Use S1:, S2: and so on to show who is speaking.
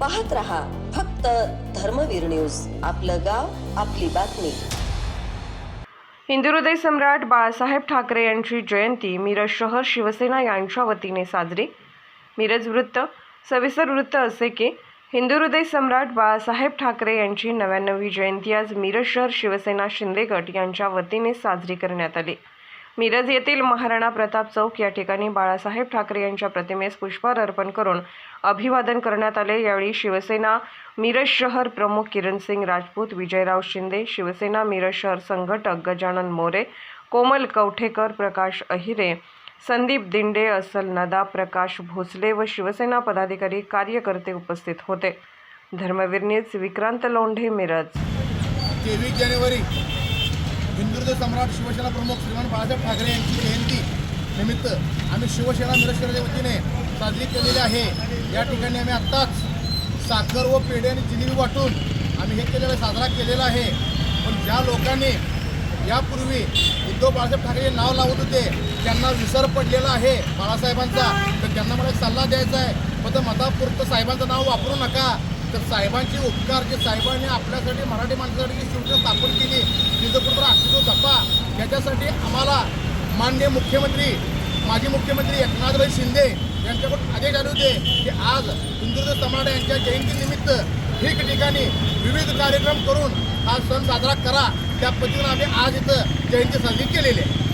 S1: पाहत रहा फक्त धर्मवीर न्यूज. आपलं गाव आपली बातमी.
S2: हिंदुहृदय सम्राट बाळासाहेब ठाकरे यांची जयंती मिरज शहर शिवसेना यांच्या वतीने साजरी. मिरज वृत्त सविस्तर वृत्त असे की हिंदुहृदय सम्राट बाळासाहेब ठाकरे यांची नव्याण्णवी जयंती आज मिरज शहर शिवसेना शिंदे गट यांच्या वतीने साजरी करण्यात आली. मिरज येथील महाराणा प्रताप चौक या ठिकाणी बाळासाहेब ठाकरे यांच्या प्रतिमेस पुष्पहार अर्पण करून अभिवादन करण्यात आले. यावेळी शिवसेना मिरज शहर प्रमुख किरणसिंग राजपूत विजयराव शिंदे शिवसेना मिरज शहर संघटक गजानन मोरे कोमल कवठेकर प्रकाश अहिरे संदीप दिंडे असल नदा प्रकाश भोसले व शिवसेना पदाधिकारी कार्यकर्ते उपस्थित होते. धर्मवीर न्यूज विक्रांत लोंढे मिरज.
S3: तेवीस जानेवारी हिंदुत्व सम्राट शिवसेना प्रमुख श्रीमान बाळासाहेब ठाकरे यांची जयंती निमित्त आम्ही शिवसेना मिरजकराच्या वतीने साजरी केलेली आहे. या ठिकाणी आम्ही आत्ताच साखर व पेढे आणि जिलेबी वाटून आम्ही हे केलेलं साजरा केलेला आहे. पण ज्या लोकांनी यापूर्वी उद्धव बाळासाहेब ठाकरे नाव लावत होते त्यांना विसर पडलेला आहे बाळासाहेबांचा. तर त्यांना मला एक सल्ला द्यायचा आहे. फक्त मतापुरतं साहेबांचं नाव वापरू नका. तर साहेबांचे उपकार जे साहेबांनी आपल्यासाठी मराठी माणसासाठी जी शिवसेना स्थापन केली तिचं कुठं अस्तित्व जपा त्याच्यासाठी आम्हाला माननीय मुख्यमंत्री माजी मुख्यमंत्री एकनाथभाई शिंदे यांच्याकडून आदेश आले होते की आज हिंदुत्व सम्राट यांच्या जयंतीनिमित्त ठिकठिकाणी विविध कार्यक्रम करून हा सण साजरा करा. त्या पद्धतीनं आम्ही आज इथं जयंती साजरी केलेली आहे.